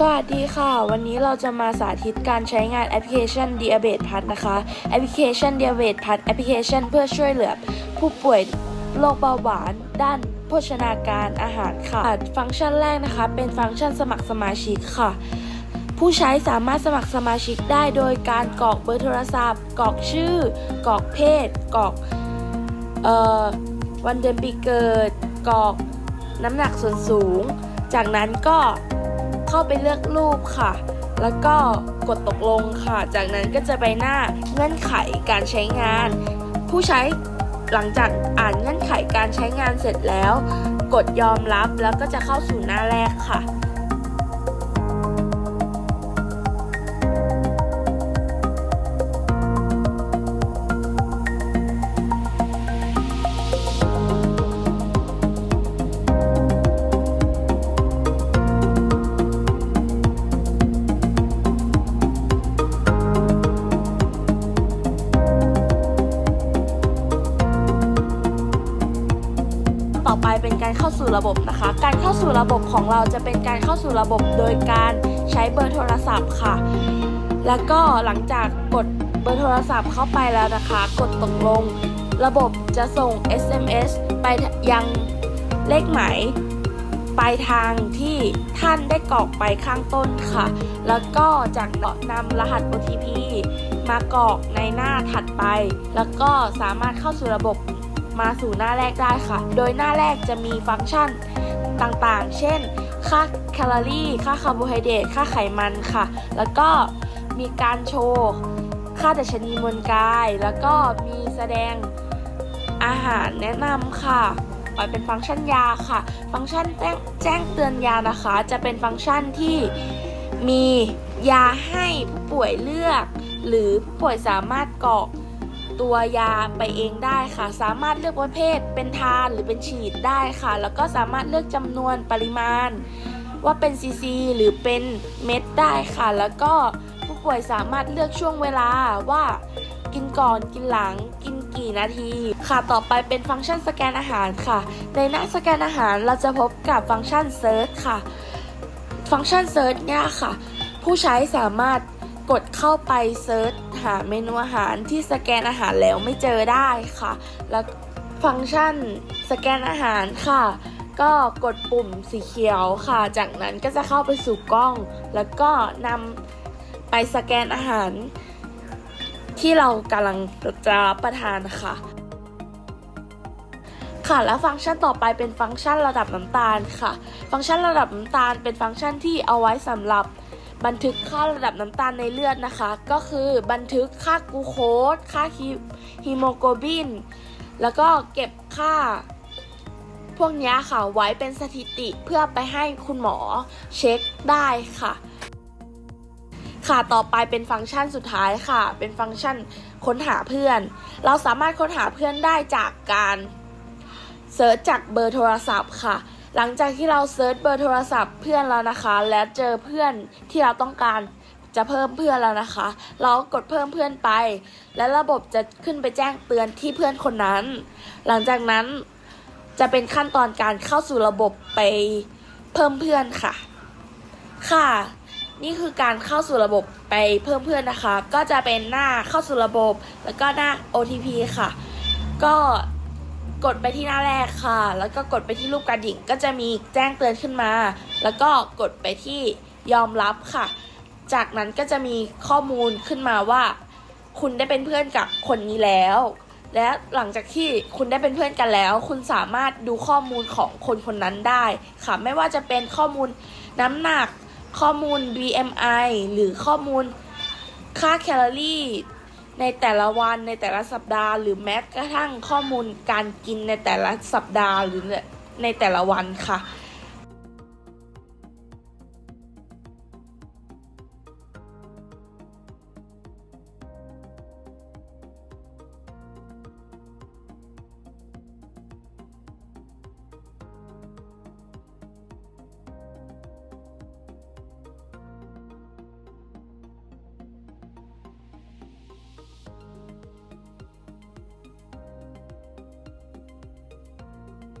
สวัสดีค่ะ วันนี้เราจะมาสาธิตการใช้งานแอปพลิเคชัน Diabetes Plus นะคะ แอปพลิเคชัน Diabetes Plus แอปพลิเคชันเพื่อช่วยเหลือผู้ป่วยโรคเบาหวาน ด้านโภชนาการอาหารค่ะ ฟังก์ชันแรกนะคะ เป็นฟังก์ชันสมัครสมาชิกค่ะ ผู้ใช้สามารถสมัครสมาชิกได้โดยการกรอกเบอร์โทรศัพท์ กรอกชื่อ กรอกเพศ กรอกวันเดือนปีเกิด กรอกน้ำหนักส่วนสูง จากนั้นก็ เข้าไปเลือกรูปค่ะ แล้วก็กดตกลงค่ะ จากนั้นก็จะไปหน้าเงื่อนไขการใช้งาน ผู้ใช้หลังจากอ่านเงื่อนไขการใช้งานเสร็จแล้ว กดยอมรับแล้วก็จะเข้าสู่หน้าแรกค่ะ การเข้าสู่ระบบนะคะ การเข้าสู่ระบบของเราจะเป็นการเข้าสู่ระบบโดยการใช้เบอร์โทรศัพท์ค่ะ แล้วก็หลังจากกดเบอร์โทรศัพท์เข้าไปแล้วนะคะ กดตกลง ระบบจะส่ง SMS ไปยังเลขหมายปลายทางที่ท่านได้กรอกไปข้างต้นค่ะ แล้วก็จากนำรหัส OTP มากรอกในหน้าถัดไป แล้วก็สามารถเข้าสู่ระบบ มาสู่หน้าแรกได้ค่ะ โดยหน้าแรกจะมีฟังก์ชันต่างๆ เช่น ค่าแคลอรี่ ค่าคาร์โบไฮเดรต ค่าไขมันค่ะ แล้วก็มีการโชว์ ค่าดัชนีมวลกาย แล้วก็มีแสดงอาหารแนะนำค่ะต่อไปเป็นฟังก์ชันยาค่ะ ฟังก์ชันแจ้งแจ้งเตือนยานะคะ จะเป็นฟังก์ชันที่มียาให้ผู้ป่วยเลือก หรือผู้ป่วยสามารถกรอก ตัวยาไปเองได้ค่ะ สามารถเลือกประเภทเป็นทานหรือเป็นฉีดได้ค่ะ แล้วก็สามารถเลือกจำนวนปริมาณ ว่าเป็นซีซีหรือเป็นเม็ดได้ค่ะ แล้วก็ผู้ป่วยสามารถเลือกช่วงเวลาว่ากินก่อนกินหลังกินกี่นาที ค่ะต่อไปเป็นฟังก์ชันสแกนอาหารค่ะ ในหน้าสแกนอาหารเราจะพบกับฟังก์ชันเซิร์ชค่ะ ฟังก์ชันเซิร์ชเนี่ยค่ะ ผู้ใช้สามารถ กดเข้าไปเซิร์ชหาเมนูอาหารที่สแกนอาหารแล้วไม่เจอได้ค่ะ แล้วฟังก์ชันสแกนอาหารค่ะ ก็กดปุ่มสีเขียวค่ะ จากนั้นก็จะเข้าไปสู่กล้อง แล้วก็นำไปสแกนอาหาร ที่เรากำลังจะรับประทานค่ะค่ะและฟังก์ชันต่อไปเป็นฟังก์ชันระดับน้ำตาลค่ะ ฟังก์ชันระดับน้ำตาลเป็นฟังก์ชันที่เอาไว้สำหรับ บันทึกค่าระดับน้ำตาลในเลือดนะคะ ก็คือบันทึกค่ากูโคสค่าฮีโมโกลบิน แล้วก็เก็บค่า พวกนี้ค่ะไว้เป็นสถิติเพื่อไปให้คุณหมอเช็คได้ค่ะ ค่ะต่อไปเป็นฟังก์ชันสุดท้ายค่ะ เป็นฟังก์ชันค้นหาเพื่อน เราสามารถค้นหาเพื่อนได้จากการเซิร์ชจากเบอร์โทรศัพท์ค่ะ หลังจากที่เราเซิร์ชเบอร์โทรศัพท์เพื่อนแล้วนะคะ และเจอเพื่อนที่เราต้องการจะเพิ่มเพื่อนแล้วนะคะ เราก็กดเพิ่มเพื่อนไป และระบบจะขึ้นไปแจ้งเตือนที่เพื่อนคนนั้น หลังจากนั้นจะเป็นขั้นตอนการเข้าสู่ระบบไปเพิ่มเพื่อนค่ะ ค่ะ นี่คือการเข้าสู่ระบบไปเพิ่มเพื่อนนะคะ ก็จะเป็นหน้าเข้าสู่ระบบ แล้วก็หน้า OTP ค่ะ ก็ กดไปที่หน้าแรกค่ะ แล้วก็กดไปที่รูปกระดิ่ง ก็จะมีแจ้งเตือนขึ้นมา แล้วก็กดไปที่ยอมรับค่ะ จากนั้นก็จะมีข้อมูลขึ้นมาว่า คุณได้เป็นเพื่อนกับคนนี้แล้ว และหลังจากที่คุณได้เป็นเพื่อนกันแล้ว คุณสามารถดูข้อมูลของคนคนนั้นได้ค่ะ ไม่ว่าจะเป็นข้อมูลน้ำหนัก ข้อมูล BMI หรือข้อมูลค่าแคลอรี่ ในแต่ละวันในแต่ละสัปดาห์ หรือแม้กระทั่งข้อมูลการกินในแต่ละสัปดาห์หรือในแต่ละวันค่ะ